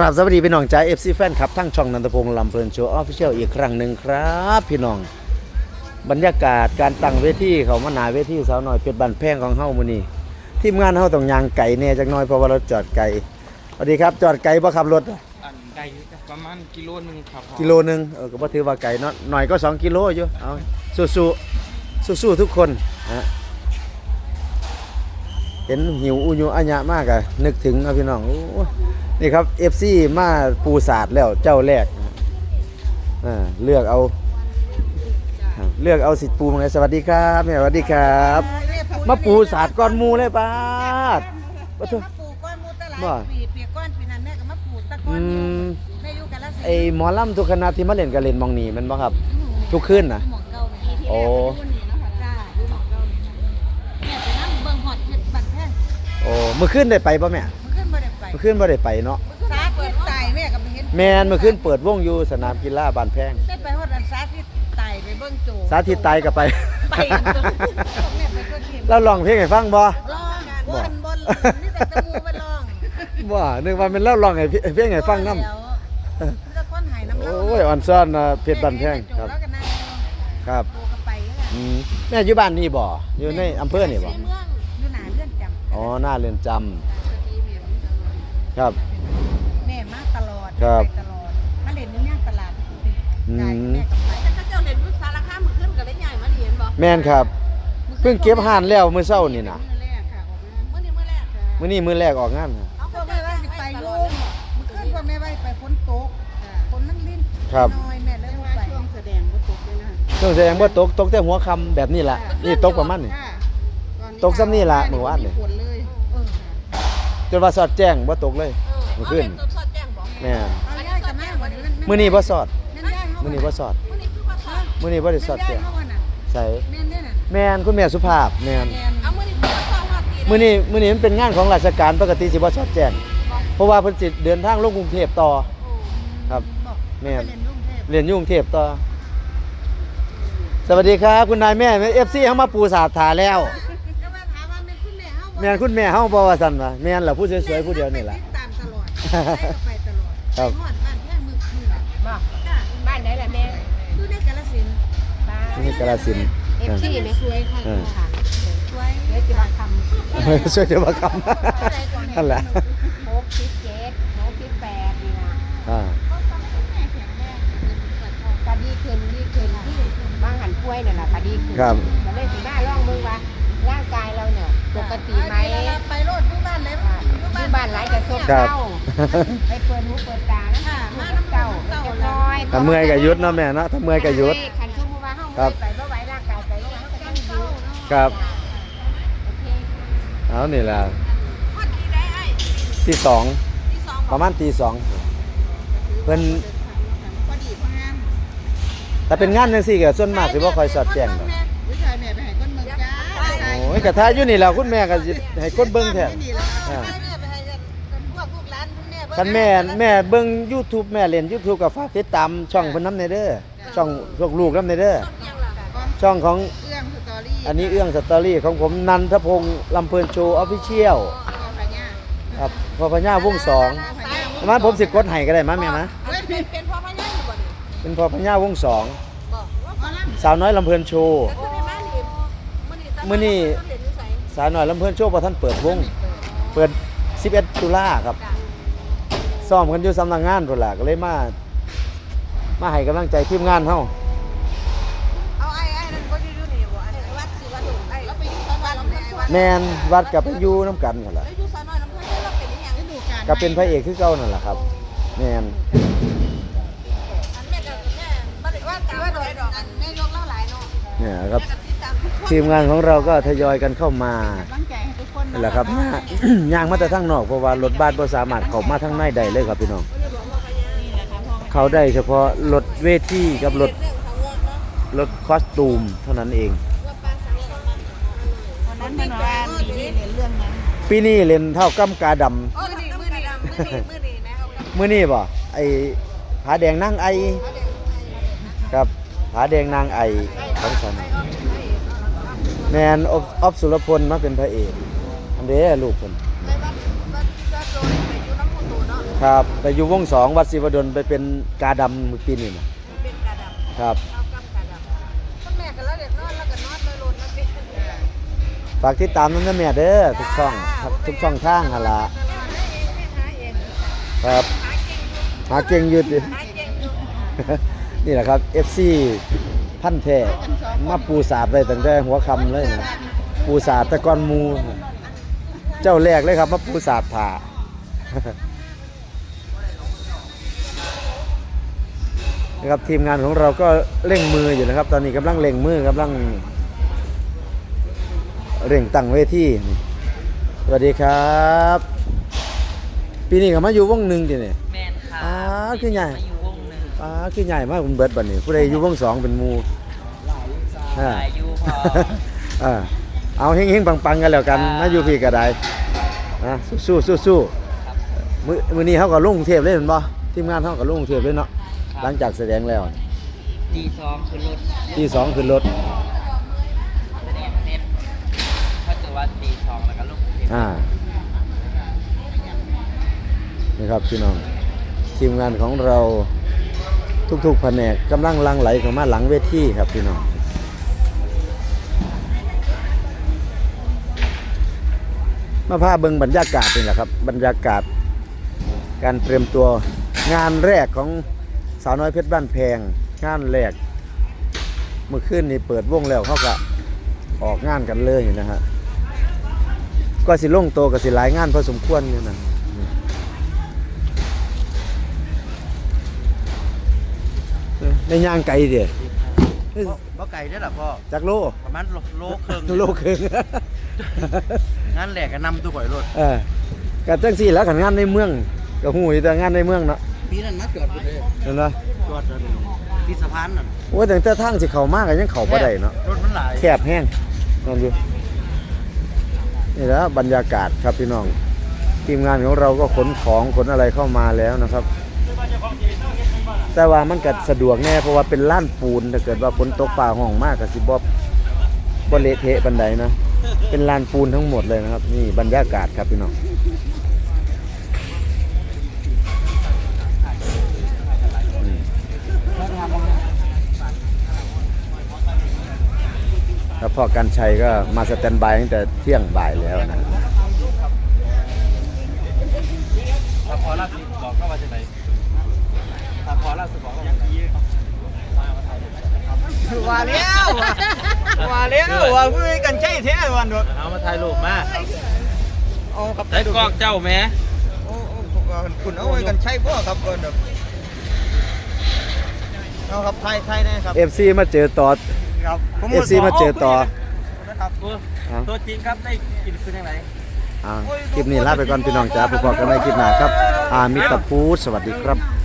ครับสวัสดีพี่น้องจ้าเอฟซีแฟนครับทั้งช่องนันทพงศ์ลำเพลินโชว์ออฟฟิเชียลอีกครั้งหนึ่งครับ พี่น้อง บรรยากาศการตั้งเวทีเขามาหนาเวทีสาวหน่อยเป็นบันแพงของเฮามื้อนี้ทีมงานเฮาต้องยางไก่แน่จักหน่อยเพราะว่าเราจอดไก่สวัสดีครับจอดไก่บ่ขับรถอะอันไก่ประมาณกิโลหนึงครับพ่อกิโลหนึงเออก็บ่ถือว่าไก่เนาะหน่อยก็2กิโลอยู่เอาสู้ๆสู้ๆทุกคนฮะเห็นหิวอุยุอัญญะมากอะนึกถึงเนาะพี่น้องโอ้ย นี่ครับ FC มาปูศาสตร์แล้วเจ้าแรกนะอ่าเลือกเอาครับเลือกเอาสิทธิ์ปูมาไงสวัสดีครับแม่สวัสดีครับ มาปูศาสตร์ก้อนหมูเลยป้าดแม่ก็มาปลูกก้อนมูตะหลายว่าปีเปียกก้อนปีนั้นแม่ก็มาปลูกตะก้ออืนอยู่มแม่อยู่กันละสิไอหมอลำทุกคณะที่มาเล่นก็เล่นหมองนี้แมันบ่ครับ ทุกคืนนะหมองเก่านี่ที่โอ้แรกรุ่นนี้เนาะค่ะจ้าดูหมองเก่านี่แม่ไปนั่งเบิ่งฮอดเฮ็ดบัตรแท้โอ้เมื่อคืนได้ไปป่ะแม่ มันขึ้นบ่ได้ไปเมื่อคืนบ่ได้ไปเนาะสาธิตตายแม่ก็ไปเห็นแมนเมื่อคืนเปิดวงอยู่สนามกีฬาบ้านแพงได้ไปฮอดอันสาธิตตายไปเบิ่งโจสาธิตตายก็ไปไปจนแม่ไปก็เห็นแล้วร้องเพลงให้ฟังบ่ ร้องบนบนนี่แต่ตะมูไปร้องบ่นึกว่าเป็นเล่าร้องให้พี่เพลงให้ฟังนำแล้วจะคนหายน้ำโอ้ยอ่อนซ่อนน่ะเพชรบ้านแพงครับแล้วก็นั่งครับโตก็ไปแล้วอืมแม่อยู่บ้านนี่บ่อยู่ในอำเภอนี่บ่เมืองอยู่หนาเลื่อนจำอ๋อหน้าเรือนจำ ครับ แม่มาตลอดครับ ไปตลอดมาเล่นอยู่ย่างตลาดอืมยายกับแม่กับไปแต่ถ้าเจ้าเล่นพุทธสารคามมือขึ้นกับเล่นใหญ่มาเรียนบ่แม่นครับ เพิ่งเก็บห่านแล้วมื้อเช้านี่น่ะมื้อแรกค่ะออกงานเมื่อนี้เมื่อแรกมื้อนี้มื้อแรกออกงานน่ะเอาพ่อแม่ว่าสิไปอยู่มื้อคืนพ่อแม่ว่าสิไปฝนตกฝนมันลิ้นครับน้อยแม่เลยบ่ไปช่วงแสดงบ่ตกเลยนะเครื่องแสดงว่าตกตกแต่หัวคำแบบนี้ล่ะนี่ตกประมาณนี้ ตกซ้ำนี่ล่ะเมื่อวานนี่ฝนเลยเออค่ะ จนว่าสอดแจ้งว่าตกเลยเมื่เมื่ออคืคืนนสดแจ้งบอกแม่นเอาย่ายกับแม่วันนี้มื้อนี้บ่สอดแม่นย่ายเฮามื้อนี้บ่สอดมื่อนี้คือว่าสอนมื้อนี้บ่ได้สอดแม่แจ้นงย่ายเฮาวันน่ะใส่แม่นเด้อน่ะแม่นคุณแม่สุภาพแม่นแม่นเอามื่อนี้คือว่าสอนว่าตีมื้อนี้มื้อนี้มันเป็นงานของราชการปกติสิบ่สอดแจ้งเพราะว่าเพิ่นสิเดินทางลงกรุงเทพต่อครับบอกแม่นไปเรียนกรุงเทพเรียนอยู่กรุงเทพต่อสวัสดีครับ คุณนายแม่ FC เฮามาปูสาดถาแล้ว แม่เฮาบ่แม่นคุณแม่เฮาบ่ว่าซั่นว่าแม่นล่ะผู้สวยๆผู้เดียวนี่ล่ะ ติดตามตลอดไปก็ไปตลอดครับ ไปฮอดบ้านแพงมือคืนน่ะบอกจ้ะบ้านไหนล่ะแม่อยู่ในกาฬสินธุ์บ้านนี่กาฬสินธุ์ เอฟซีไหมสวยค่ะเออ ค่ะสวยเดี๋ยวจะมาทำช่วยเดี๋ยวมาคำนั่นแหละโคกคิดเจ็ดโคกคิดแปดนี่นะอ่าก็ดีขึ้นดีขึ้นที่บางหันป่วยเนี่ยแหละก็ดีขึ้นครับ ก็เลยถึงหน้าร่องมึงว่าร่างกายเราเนี่ย ปกติไหมเวลาไปโลดอยู่บ้านเลยค่ะที่บ้านหลายจะซบครับเศร้าไปเปิดหูเปิดตานะค่ะมามาน้ำน้ำเก่าเก่าเก่าเล็กน้อยถ้าเมื่อยก็หยุดเนาะแม่เนาะถ้าเมื่อยก็หยุดขันชุ่มว่าเฮาครัเมื่บอยไปบ่ไหวร่างกายไปบ่ไหวเฮาก็ต้องหยุดครับโอเคเอานี่แหละวันที่ได้ไอ้ที่สองที่สองประมาณตีสองเพิ่นพอดีพองามแต่เป็นงานจังซี่ก็ส่วนมากสิบ่ค่อยสอดแจ้งดอกผู้ชาย ยกระทาอยู่นี่แหล้วคุณแม่ก็สิให้คนเบิ่งแท้นี่ล่ะอ่าให้แม่ไปให้กันพวกลูกหลานคุณแม่เบิ่งคันแม่แม่เบิ่ง YouTube แม่เล่น YouTube ก็ฝากติดตามช่องเพิ่นนำในเด้อช่องพวกลูกนำในเด้อยังล่ะช่องของเอื้องสตอรี่อันนี้เอื้องสตอรี่ของผมนันทพงศ์ลำเพลินโชว์ออฟฟิเชียลพญาครับพอพญาวงสองประมาณผมสิกดให้ก็ได้มั้ยแม่นะเป็นเป็นพ่อพญาอยู่บ่นี่เป็นพอพญาวงสองบอกว่าหมอลำสาวน้อยลำเพลินโชว์ แต่คือในบ้านนี่ มื้อนี้มื้อนี้เรียนอยู่ไสสาวน้อยลำเพลินโชว์บ่ทันเปิดวงเปิด 11 ตุลาครับจ้ะซ้อมกันอยู่สำนักงานพุ่นล่ะก็เลยมา มาให้กำลังใจทีมงานเฮาเอาไอ้ไอ้นั่นก็อยู่นี่บ่ไอ้วัดสิวัดหลวงไอ้แล้วไปอยู่วัดลำไอ้วัดแม่นวัดกับไปอยู่นํกันพุ่นล่ะแล้วอยู่ซอยน้อยน้ำเพิ่นเราเป็นอีหยังฤดูกาลก็เป็นพระเอกคือเก่านั่นล่ะครับแม่นอันแม่กับแม่บ่ได้ว่าตามบ่ได้ดอกอันแม่ยกเล่าหลายเนาะเนี่ยครับแม่ก็ติดตาม ทุกคนทีมงานของเราก็ทยอยกันเข้ามาตั้งใจให้ทุกคนนี่แหละครับย่างมาแต่ทางนอกเพราะว่ารถบัสบ่สามารถเข้ามาทางในได้เลยครับพี่น้อง เขาได้เฉพาะรถเวทีกับรถเรื่องของเงินเนาะรถคอสตูมเท่านั้นเองว่าปลาสังกันมาวันนั้นมันว่าปีนี้เรียนเรื่องนั้นปีนี้เล่นเท่ากำกาดำโอ้มื้อนี้มื้อนี้มื้อนี้มื้อนี้นะเอากันมื้อนี้บ่ไอ้ผาแดงนางไอ ครับผาแดงนางไอของฉัน แมนออฟออฟสุรพลมาเป็นพระเอกอันเด้ลูกเพิ่นไปวัดวัดวัดโดยไปอยู่น้ำมูตูเนาะคครับ ไปอยู่วงสองวัดศิวดลไปเป็นกาดำมื้อปีนี้นะเป็นกาดำครับเอากำกาดำต้นแม่กันแล้วเด็กนอนแล้วก็นอนเลยลนแล้วเป็นฝากติดตามนั้นนะแม่เด้อทุกช่องครับทุกช่องทางหั่นล่ะหาเองหาเองครับหาเก่งอยู่หาเก่งอยุดหาเก่งอยู่นี่แหละครับ FC พันธุ์แท้มาปูสาดไว้ตั้งแต่หัวค่ำเลยนะปูสาดแตะกอนหมูเจ้าแรกเลยครับมาปูสาดผ่านะครับทีมงานของเราก็เร่งมืออยู่นะครับ ตอนนี้กำลังเร่งมือกำลังเร่งตั้งเวทีนี่สวัสดีครับ ปีนี้ก็มาอยู่วงหนึ่งทีนี่แมนค่ะอ่าคือไงมาอยู่วงหนึ่งป้าคือใหญ่มากคุณเบิร์ดบัดนี้ผู้ใดอยู่วงสองเป็นหมู อ่า อายุพออ่าเอาเฮงๆปังๆกันแล้วกันนะอยู่พี่ก็ได้นะสู้ๆสู้ๆมือมือนี้เขาก็ลงกรุงเทพเลยเห็นป่ทีมงานเขาก็ลงกรุงเทพเลยเนาะหลังจากแสดงแล้วตีสองคือรถที่สองขึ้นรถ แสดงเสร็จถ้าเกิดว่าตีสองแล้วก็ลงเทปอ่านี่ครับพี่น้อง ทีมงานของเราทุกๆแผนกกำลังหลังไหลเข้ามาหลังเวทีครับพี่น้อง มาพาเบิงบรรยากาศนี่แหละครับ บรรยากาศ การเตรียมตัวงานแรกของสาวน้อยเพชรบ้านแพงงานแรกเมื่อคืนนี้เปิดวงแล้วเขาก็ออกงานกันเลยนะฮะก็สิลงโตก็สิหลายงานพอสมควรอยู่นะอืมเออในย่างไก่เดียบ่ไก่ได้อล่ะพ่อจากโลประมาณโลโลครึ่งโลครึ่ง งานแหลกก็นำตัวก่อยรถเออกัจังสี่แล้วขันงานในเมืองก็หูอยู่แต่งานในเมืองเนาะปีนั้นมาจอดอยู่เลยเห็นไหมจอดอยู่ที่สะพานนั่นโอ้ยแต่แต่ทางสิเข้ามากก็ยังเข้าบ่ได้เนาะรถมันหลายแคบแห้งนั่นอยู่นี่แหละบรรยากาศครับพี่น้องทีมงานของเราก็ขนของขนอะไรเข้ามาแล้วนะครับ แต่ว่ามันก็สะดวกแน่เพราะว่าเป็นล้านปูนถ้าเกิดว่าฝนตกฟ้าห้องมากก็สิบ่บ่เละเทะบันไดนะ เป็นลานปูนทั้งหมดเลยนะครับ นี่บรรยากาศครับพี่น้องอืมแล้วพ่อกันชัยก็มาสแตนบายตั้งแต่เที่ยงบ่ายแล้วนะถ้าพอล่าสุดบอกก็ว่าจะไหนถ้าพอล่าสุดบอกก็ว่าจะไหนว่าแล้ว ว่าแล้วว่าเพื่อกันใช่แท้วันดเอามาถ่ายรูปมาเอาครับได้กอกเจ้าแม่คุณเอาไว้กันใช่บ่ครับเพิ่นเอาครับไทยไทยนะครับเอฟซีมาเจอต่อครับเอฟซีมาเจอต่อนะครับอะตัวจริงครับได้กินคือยังไงอะคลิปนี้ลาไปก่อนพี่น้องจ้าพบกันในคลิปหน้าครับ อามิตรพูดสวัสดีครับ